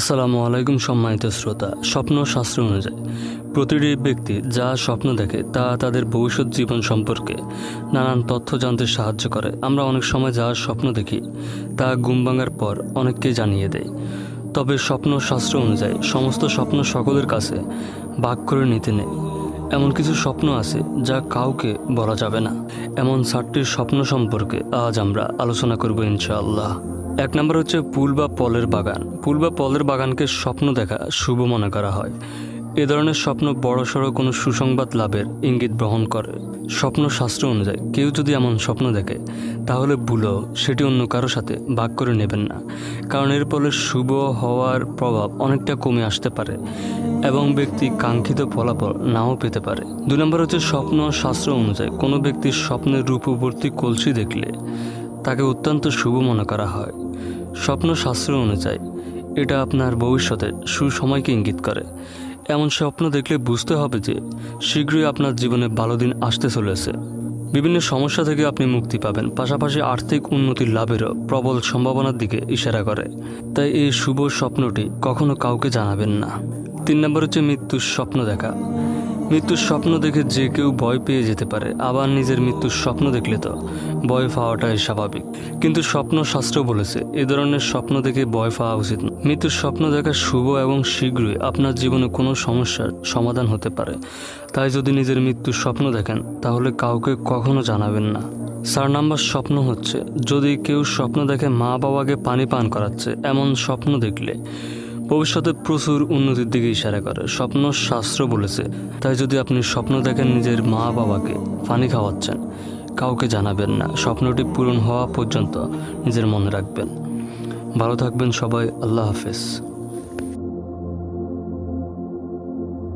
আসসালামু আলাইকুম সম্মানিত শ্রোতা, স্বপ্ন শাস্ত্র অনুযায়ী, প্রতিটি ব্যক্তি যা স্বপ্ন দেখে তা তাদের ভবিষ্যৎ জীবন সম্পর্কে নানান তথ্য জানতে সাহায্য করে। আমরা অনেক সময় যা স্বপ্ন দেখি, তা ঘুম ভাঙার পর অনেককে জানিয়ে দেয় তবে স্বপ্ন শাস্ত্র অনুযায়ী, সমস্ত স্বপ্ন সকলের কাছে ভাগ করে নিতে নেই। এমন কিছু স্বপ্ন আছে যা কাউকে বলা যাবে না। এমন ষাটটি স্বপ্ন সম্পর্কে আজ আমরা আলোচনা করব ইনশাআল্লাহ। এক নম্বর হচ্ছে পুল বা পলের বাগান। পুল বা পলের বাগানকে স্বপ্ন দেখা শুভ মনে করা হয়। এ ধরনের স্বপ্ন বড়সড় কোনো সুসংবাদ লাভের ইঙ্গিত বহন করে। স্বপ্ন শাস্ত্র অনুযায়ী কেউ যদি এমন স্বপ্ন দেখে, তাহলে ভুলো সেটি অন্য কারও সাথে ভাগ করে নেবেন না। কারণ এর ফলে শুভ হওয়ার প্রভাব অনেকটা কমে আসতে পারে এবং ব্যক্তি কাঙ্ক্ষিত ফলাফল নাও পেতে পারে। দুই নম্বর হচ্ছে স্বপ্ন শাস্ত্র অনুযায়ী কোনো ব্যক্তির স্বপ্নের রূপবর্তী কলসি দেখলে তাকে অত্যন্ত শুভ মনে করা হয়। স্বপ্ন শাস্ত্র অনুযায়ী, এটা আপনার ভবিষ্যতে সুসময়কে ইঙ্গিত করে। এমন স্বপ্ন দেখলে বুঝতে হবে যে, শীঘ্রই আপনার জীবনে ভালো দিন আসতে চলেছে। বিভিন্ন সমস্যা থেকে আপনি মুক্তি পাবেন, পাশাপাশি আর্থিক উন্নতির লাভেরও প্রবল সম্ভাবনার দিকে ইশারা করে। তাই এই শুভ স্বপ্নটি কখনো কাউকে জানাবেন না। তিন নম্বর হচ্ছে মৃত্যুর স্বপ্ন দেখা। মৃত্যুর স্বপ্ন দেখে যে কেউ ভয় পেয়ে যেতে পারে, আবার নিজের মৃত্যুর স্বপ্ন দেখলে তো ভয় পাওয়াটাই স্বাভাবিক। কিন্তু স্বপ্ন শাস্ত্র বলেছে, এ ধরনের স্বপ্ন দেখে ভয় পাওয়া উচিত না মৃত্যুর স্বপ্ন দেখা শুভ এবং শীঘ্রই আপনার জীবনে কোনো সমস্যার সমাধান হতে পারে। তাই যদি নিজের মৃত্যুর স্বপ্ন দেখেন, তাহলে কাউকে কখনো জানাবেন না। চার নাম্বার স্বপ্ন হচ্ছে, যদি কেউ স্বপ্ন দেখে মা বাবাকে পানি পান করাচ্ছে, এমন স্বপ্ন দেখলে ভবিষ্যতে প্রচুর উন্নতির দিকে ইশারা করে। স্বপ্ন শাস্ত্র বলেছে, তাই যদি আপনি স্বপ্ন দেখেন নিজের মা বাবাকে পানি খাওয়াচ্ছেন, কাউকে জানাবেন না। স্বপ্নটি পূরণ হওয়া পর্যন্ত নিজের মনে রাখবেন। ভালো থাকবেন সবাই, আল্লাহ হাফেজ।